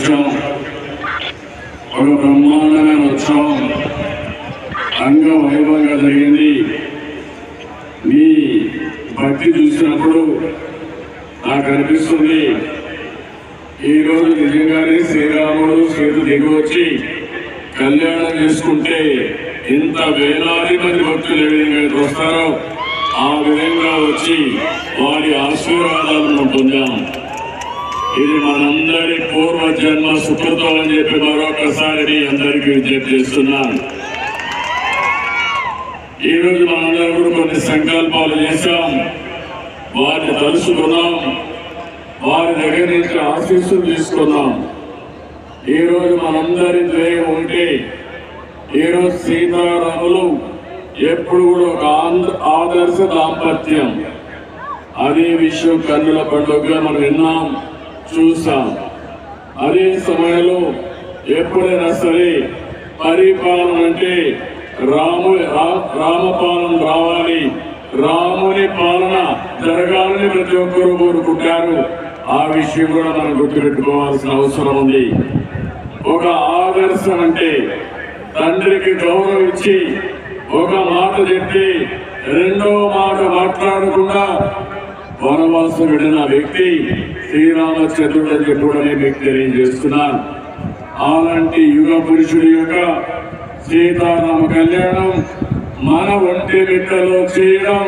ఉత్సవం ఒక బ్రహ్మాండమైన ఉత్సవం అంగ వైభవంగా జరిగింది. మీ భక్తి చూసినప్పుడు నాకు అనిపిస్తుంది ఈరోజు నిజంగానే శ్రీరాముడు సీత దిగి వచ్చి కళ్యాణం చేసుకుంటే ఇంత వేలాది మంది భక్తులు ఏ విధంగా వస్తారో ఆ విధంగా వచ్చి వారి ఆశీర్వాదాలను పొందాం. ఇది మనందరి పూర్వ జన్మ సుకృతం అని చెప్పి మరొకసారి మీ అందరికీ విజ్ఞప్తి చేస్తున్నాను. ఈ రోజు కొన్ని సంకల్పాలు చేశాం. వారిని తలుసుకున్నాం వారి దగ్గర నుంచి ఆశీస్సులు తీసుకున్నాం. ఈ రోజు మనందరి ధ్యేయం ఉంటే ఈ రోజు సీతారాములు ఎప్పుడు కూడా ఒక ఆంధ్ర- ఆదర్శ దాంపత్యం. అదే విషయం కన్నుల పండుగగా మనం విన్నాం. చూసాం అదే సమయంలో ఎప్పుడైనా సరే పరిపాలన అంటే రాము రామపాలన రావాలి. రాముని పాలన జరగాలని ప్రతి ఒక్కరూ కోరుకుంటారు. ఆ విషయం కూడా మనం గుర్తుపెట్టుకోవాల్సిన అవసరం ఉంది. ఒక ఆదర్శం అంటే తండ్రికి గౌరవం ఇచ్చి ఒక మాట చెప్పి రెండో మాట మాట్లాడకుండా వనవాసం వెళ్ళిన వ్యక్తి శ్రీరామచంద్రుడు అని చెప్పి కూడా నేను మీకు తెలియజేస్తున్నాను. అలాంటి యుగ పురుషుడి యొక్క సీతారామ కళ్యాణం మన ఒంటి బిడ్డలో చేయడం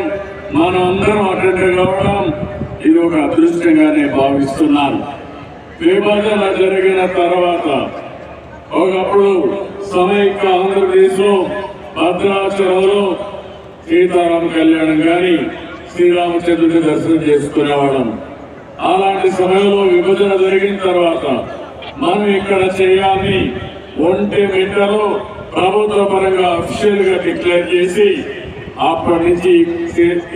మన అందరం అటెండ్ కావడం ఇది ఒక అదృష్టంగా నేను భావిస్తున్నాను. విభజన జరిగిన తర్వాత ఒకప్పుడు సమైక్య ఆంధ్రప్రదేశ్లో భద్రాచలంలో సీతారామ కళ్యాణం కానీ శ్రీరామచంద్రుడి దర్శనం చేసుకునేవాళ్ళం. అలాంటి సమయంలో విభజన జరిగిన తర్వాత మనం ఇక్కడ చేయాలని ఒంటి మిట్టలో ప్రభుత్వ పరంగా అఫీషియల్గా డిక్లేర్ చేసి అప్పటి నుంచి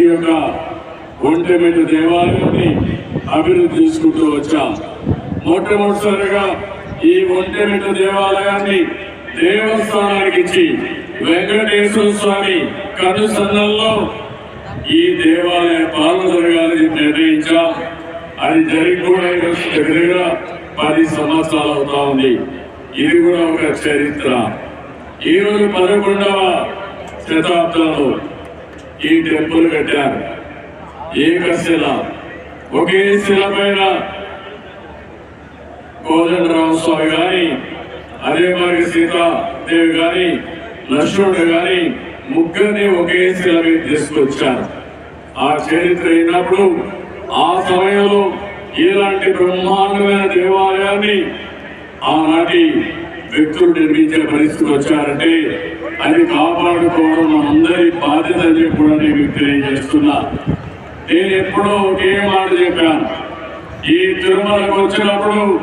ఈ యొక్క ఒంటిమిట్ట దేవాలయాన్ని అభివృద్ధి చేసుకుంటూ వచ్చాం. మొట్టమొదటిసారిగా ఈ ఒంటిమిట్ట దేవాలయాన్ని దేవస్థానానికి ఇచ్చి వెంకటేశ్వర స్వామి కనుసన్నల్లో ఈ దేవాలయ పాలన జరగాలని నిర్ణయించాం. అది జరిగి కూడా దగ్గరగా పది సంవత్సరాలు అవుతా ఉంది. ఇది కూడా ఒక చరిత్ర. ఈ రోజు పదకొండవ శతాబ్దంలో ఈ టెంపుల్ కట్టారు. ఏకశిల. ఒకే శిల పైన కోదండరామ స్వామి గాని అదే మరి సీతాదేవి గాని లక్ష్మణుడు గాని ముగ్గురిని ఒకే శిల మీద తీసుకొచ్చారు. ఆ చరిత్ర అయినప్పుడు ఆ సమయంలో ఇలాంటి బ్రహ్మాండమైన దేవాలయాన్ని ఆనాటి వ్యక్తులు నిర్మించే పరిస్థితి వచ్చారంటే అది కాపాడుకోవడం మనందరి బాధ్యత అని కూడా నేను తెలియజేస్తున్నా. నేను ఎప్పుడో ఒకే మాట చెప్పాను. ఈ తిరుమలకు వచ్చినప్పుడు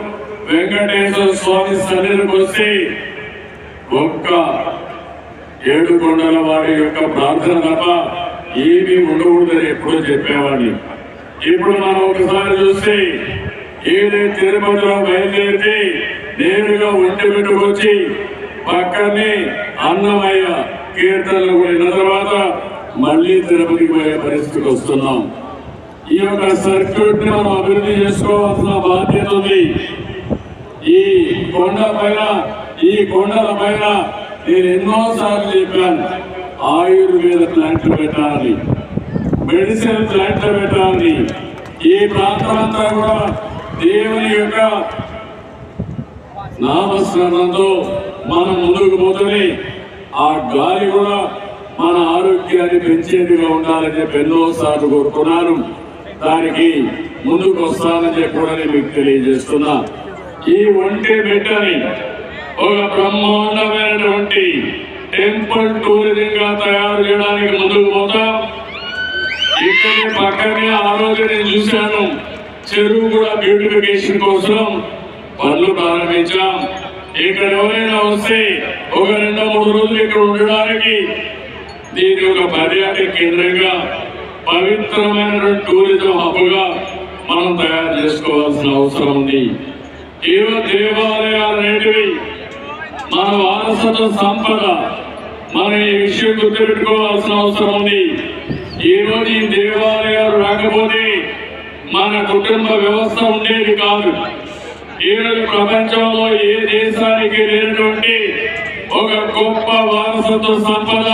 వెంకటేశ్వర స్వామి సన్నిధికి వస్తే ఒక్క ఏడు కొండల వారి యొక్క ప్రార్థన తప్ప ఏమీ ఉండకూడదని ఎప్పుడో చెప్పేవాడిని. ఇప్పుడు మనం ఒకసారి చూస్తే ఏదైతే తిరుపతిలో బయలుదేరితే నేరుగా ఒంటి వచ్చి పక్కనే అన్నమయ్య కీర్తనలు కూడిన తర్వాత మళ్ళీ తిరుపతికి పోయే పరిస్థితికి వస్తున్నాం. ఈ యొక్క సర్క్యూట్ని మనం అభివృద్ధి చేసుకోవాల్సిన బాధ్యత ఉంది. ఈ కొండ పైన ఈ కొండల పైన నేను ఎన్నో సార్లు చెప్పాను ఆయుర్వేద ప్లాంట్లు పెట్టాలి మెడిసిన్ ప్లాంట్లు పెట్టాలని ఈ ప్రాంతం అంతా కూడా దేవుని యొక్క నామస్మరణంతో మనం ముందుకు పోతూనే ఆ గాలి కూడా మన ఆరోగ్యాన్ని పెంచేదిగా ఉండాలని చెప్పి ఎన్నోసార్లు కోరుకున్నాను. దానికి ముందుకు వస్తానని చెప్పి కూడా నేను మీకు తెలియజేస్తున్నా. ఈ ఒంటి బిడ్డని ఒక బ్రహ్మాండమైనటువంటి టెంపుల్ టూరిజం గా తయారు చేయడానికి ముందుకు పోతాం. ఇక్కడ పక్కనే ఆ రోజు నేను చూశాను. చెరువు కూడా బ్యూటిఫికేషన్ కోసం పనులు ప్రారంభించాం. ఇక్కడ ఎవరైనా వస్తే ఒక రెండు మూడు రోజులు ఇక్కడ ఉండడానికి దీని ఒక పర్యాటక కేంద్రంగా పవిత్రమైన టూరిజం హబ్గా మనం తయారు చేసుకోవాల్సిన అవసరం ఉంది. ఏవో దేవాలయాలు అనేటివి మన వారసత్వ సంపద మనం ఈ విషయం గుర్తుపెట్టుకోవాల్సిన అవసరం ఉంది. ఈ రోజు ఈ దేవాలయాలు రాకపోతే మన కుటుంబ వ్యవస్థ ఉండేది కాదు. ఈరోజు ప్రపంచంలో ఏ దేశానికి లేనటువంటి ఒక గొప్ప వారసత్వ సంపద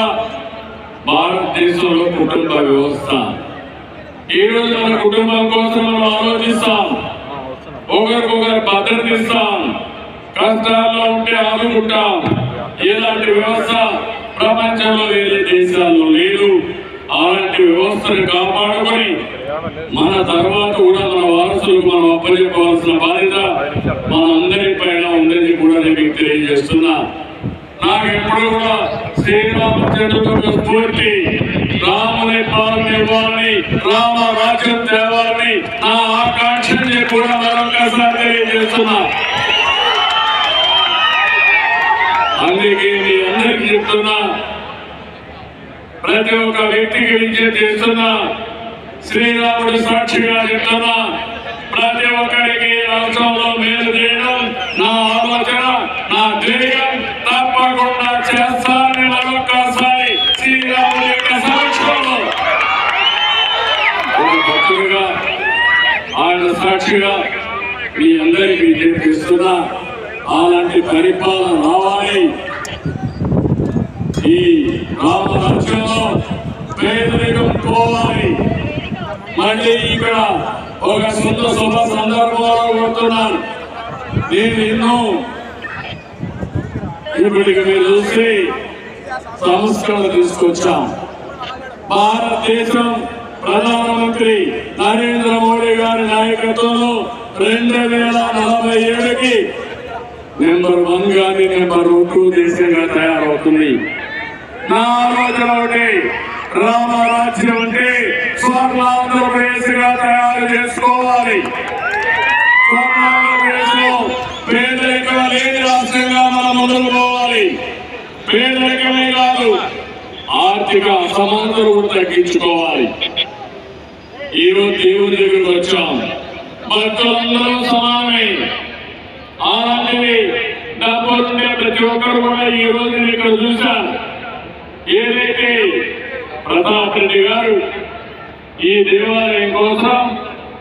భారతదేశంలో కుటుంబ వ్యవస్థ. ఈరోజు మన కుటుంబం కోసం మనం ఆలోచిస్తాం. ఒకరికొకరు భద్రత ఇస్తాం. కష్టాల్లో ఉంటే ఆదుకుంటాం. ఇలాంటి వ్యవస్థ ప్రపంచంలో వేరే దేశాల్లో లేదు అలాంటి వ్యవస్థను కాపాడుకొని మన తర్వాత కూడా మన వారసులకు మనం అప్పచెప్పవలసిన బాధ్యత మనందరి పైన ఉందని కూడా నేను మీకు తెలియజేస్తున్నా. నాకు ఎప్పుడు కూడా శ్రీరామచంద్రుడు యొక్క స్ఫూర్తి. రాముని పాలన ఇవ్వాలని రామ రాజ్యం తేవాలని నా ఆకాంక్షని కూడా మరొకసారి తెలియజేస్తున్నా. అందుకే మీ అందరికీ చెప్తున్నా ప్రతి ఒక్క వ్యక్తికి విద్య చేస్తున్నా శ్రీరాముడు సాక్షిగా చెప్తున్నా ప్రతి ఒక్కరికి రాష్ట్రంలో మేలు చేయడం నా ఆలోచన నా ధ్యేయం. తప్పకుండా చేస్తానని మరొక్కసారి శ్రీరాముడు యొక్క సమక్షంలో. భక్తుడిగా ఆయన సాక్షిగా మీ అందరికీ విజ్ఞప్తిస్తున్నా అలాంటి పరిపాలన రావాలి. ఈ రామరాజ్యంలో పేదరికం పోవాలి. మళ్ళీ ఇక్కడ ఒక సొంత శుభ సందర్భంలో కోరుతున్నాను నేను ఎన్నో ఇప్పటికి మీరు చూసి సంస్కరణ తీసుకొచ్చాం. భారతదేశం ప్రధానమంత్రి నరేంద్ర మోడీ గారి నాయకత్వంలో రెండు వేల నలభై ఏడుకి నెంబర్ వన్ గాని నెంబర్ టూ దేశంగా తయారవుతుంది. నా ఆలోచన ఒకటి రామరాజ్యం అంటే స్వర్ణాంధ్రప్రదేశ్గా తయారు చేసుకోవాలి. స్వర్ణాంధ్రప్రదేశ్లో పేదరికం లేని రాష్ట్రంగా మనం ముందుకు పోవాలి పేదరికమే కాదు ఆర్థిక అసమానతలు కూడా తగ్గించుకోవాలి. ఈరోజు దేవుని దగ్గరకు వచ్చాం. భక్తులందరూ సమానమే. అలాంటివి డబ్బులుండే ప్రతి ఒక్కరు కూడా ఈ రోజు ఇక్కడ చూశారు. ఏదైతే ప్రతాప్ రెడ్డి గారు ఈ దేవాలయం కోసం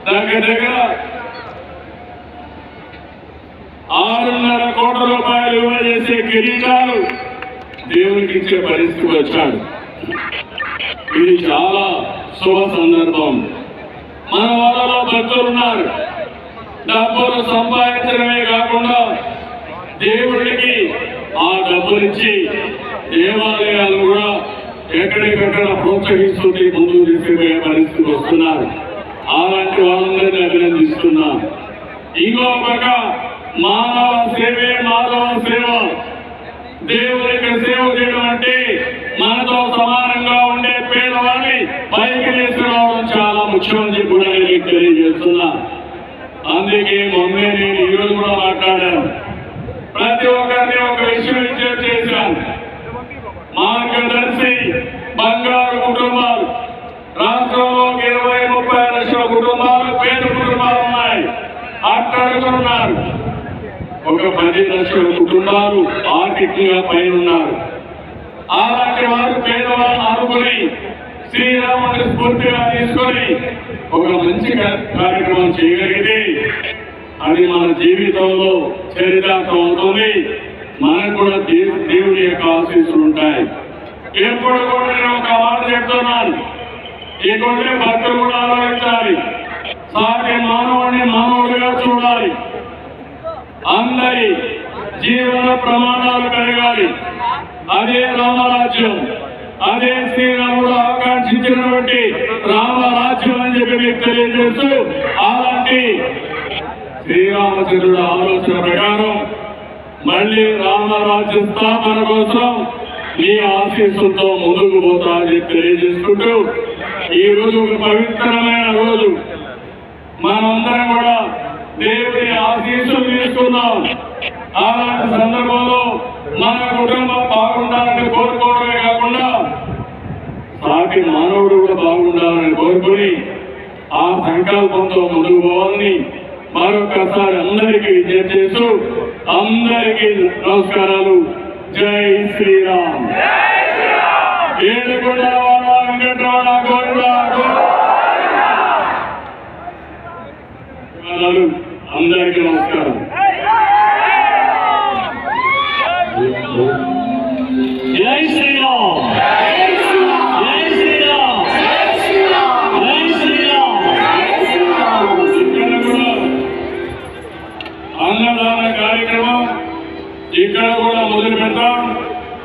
దగ్గర దగ్గర ఆరున్నర కోట్ల రూపాయలు ఇవ్వజేసే చేసే కిరీటాలు దేవునికి ఇచ్చే పరిస్థితి వచ్చాడు. ఇది చాలా శుభ సందర్భం. మన వాళ్ళలో భక్తులున్నారు డబ్బులు సంపాదించడమే కాకుండా దేవుడికి ఆ డబ్బులిచ్చి దేవాలయాలు ఎక్కడికక్కడ ప్రోత్సహిస్తుంది ముందుకు తీసుకుపోయే పరిస్థితులు వస్తున్నారు. అలాంటి వాళ్ళందరినీ అభినందిస్తున్నా. ఇంకో పక్క మానవ సేవే మానవ సేవ. దేవుడికి సేవ చేయడం అంటే మనతో సమానంగా ఉండే పేదవాడిని పైకి తీసుకురావడం చాలా ముఖ్యమని చెప్పి కూడా నేను తెలియజేస్తున్నా. అందుకే మొన్నే నేను ఈరోజు కూడా మాట్లాడాను. ప్రతి ఒక్కరిని ఒక విషయం విజ్ఞప్తి చేశాను. మార్గదర్శి బంగారు కుటుంబాలు రాష్ట్రంలో ఇరవై ముప్పై లక్షల కుటుంబాలు పేద కుటుంబాలు ఉన్నాయి. అట్టడుగుతున్నారు. ఒక పది లక్షల కుటుంబాలు ఆర్థికంగా పైన ఉన్నారు అలాంటి వారు పేదవాళ్ళు అనుకుని శ్రీరాముని స్ఫూర్తిగా తీసుకొని ఒక మంచి కార్యక్రమం చేయగలిగితే అది మన జీవితంలో చరితార్థం అవుతుంది మనకు కూడా దేవుడి యొక్క ఆశీస్సులు ఉంటాయి. ఇప్పుడు కూడా నేను ఒక మాట చెప్తున్నాను ఈ కొండే భక్తులు కూడా ఆలోచించాలి. సాటి మానవుడిని మానవుడిగా చూడాలి. అందరి జీవన ప్రమాణాలు పెరగాలి. అదే రామరాజ్యం. అదే శ్రీరాముడు ఆకాంక్షించినటువంటి రామరాజ్యం అని చెప్పి మీకు తెలియజేస్తూ అలాంటి శ్రీరామచంద్రుడు ఆలోచన ప్రకారం మళ్ళీ రామరాజ్య స్థాపన కోసం మీ ఆశీస్సులతో ముందుకు పోతా అని చెప్పి తెలియజేసుకుంటూ ఈ రోజు ఒక పవిత్రమైన రోజు. మనందరం కూడా దేవుడి ఆశీస్సులు తీసుకుందాం. అలాంటి సందర్భంలో మన కుటుంబం బాగుండాలని కోరుకోవడమే కాకుండా సాటి మానవుడు కూడా బాగుండాలని కోరుకొని ఆ సంకల్పంతో ముందుకు పోవాలని మరొకసారి అందరికీ విజ్ఞప్తి చేస్తూ అందరికీ నమస్కారాలు. జై శ్రీరామ్ ఏడుకొండ వెంకటరమణ గోవింద అందరికీ నమస్కారం ఇక్కడ కూడా మొదలు పెడతాం.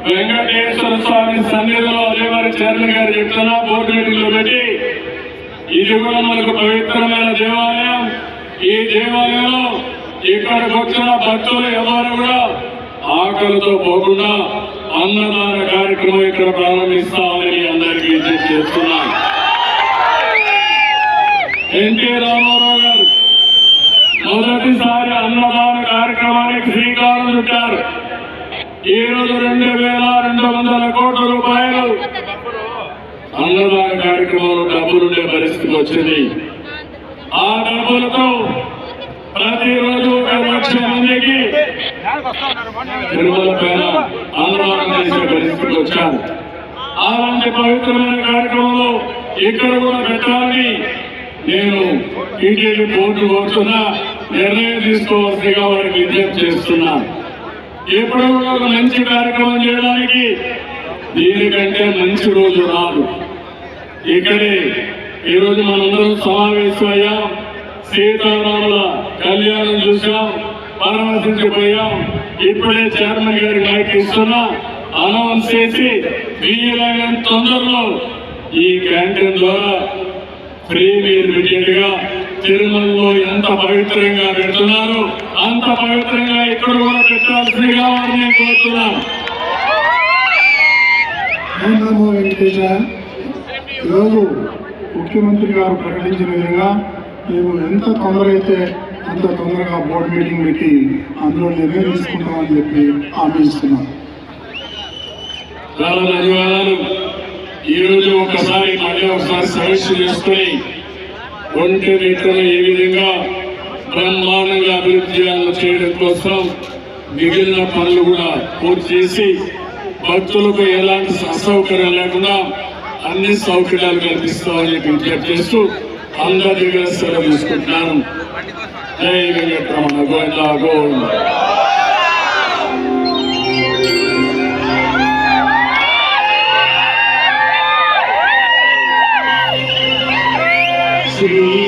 వెంకటేశ్వర స్వామి సన్నిధిలో అదేవారి చరణ్ చైర్మన్ గారు చెప్తున్నా బోర్డు మీటింగ్ పెట్టి. ఇది కూడా మనకు పవిత్రమైన దేవాలయం. ఈ దేవాలయంలో ఇక్కడికి వచ్చిన భక్తులు ఎవరు కూడా ఆకలితో పోకుండా అన్నదాన కార్యక్రమం ఇక్కడ ప్రారంభిస్తామని అందరికీ విజ్ఞప్తి చేస్తున్నాను ఎన్టీ రామారావు గారు మొదటి ఈ రోజు రెండు వేల రెండు వందల కోట్ల రూపాయలు అన్నదాన కార్యక్రమంలో డబ్బులుండే పరిస్థితి వచ్చింది. ఆ డబ్బులతో ప్రతిరోజు ఒక లక్ష మందికి తిరుమల పైన అన్నదానం చేసే పరిస్థితికి వచ్చాను అలాంటి పవిత్రమైన కార్యక్రమంలో ఇక్కడ కూడా పెట్టాలని నేను టీటీడీ బోర్డు కోరుతున్నా నిర్ణయం తీసుకోవాల్సిందిగా వారికి విజ్ఞప్తి చేస్తున్నాను ఎప్పుడు ఒక మంచి కార్యక్రమం చేయడానికి దీనికంటే మంచి రోజు రాదు. ఇక్కడే ఈరోజు మనందరం సమావేశమయ్యాం. సీతారాముల కళ్యాణం చూసాం పరామర్శించిపోయాం ఇప్పుడే చైర్మన్ గారి మైక్ ఇస్తున్నా. అనౌన్స్ చేసి వీలైనంత తొందరలో ఈ క్యాంటీన్ ద్వారా ఫ్రీ మీల్ ఇమీడియట్గా తిరుమలలో ఎంత పవిత్రంగా పెడుతున్నారు అంత పవిత్రంగా ఇక్కడ కూడా పెట్టాల్సిందిగా వారిని నేను కోరుతున్నాను. నమో వెంకటేశ. ఈరోజు ముఖ్యమంత్రి గారు ప్రకటించిన విధంగా మేము ఎంత తొందర అయితే అంత తొందరగా బోర్డు మీటింగ్ పెట్టి అందులో నిర్ణయం తీసుకుంటామని చెప్పి హామీ ఇస్తున్నాం చాలా ధన్యవాదాలు. ఈ రోజు ఒకసారి మళ్ళీ ఒకసారి సమీక్ష చేసుకుని ఒంటి రీతిలో ఏ విధంగా బ్రహ్మాండంగా అభివృద్ధి చేయాలని చేయడం కోసం మిగిలిన పనులు కూడా పూర్తి చేసి భక్తులకు ఎలాంటి అసౌకర్యం లేకుండా అన్ని సౌకర్యాలు కల్పిస్తామని చెప్పి విజ్ఞప్తి చేస్తూ అందరి దగ్గర సెలవు తీసుకుంటున్నాను. జై వెంకటరమణ గోవింద గోవింద. Shri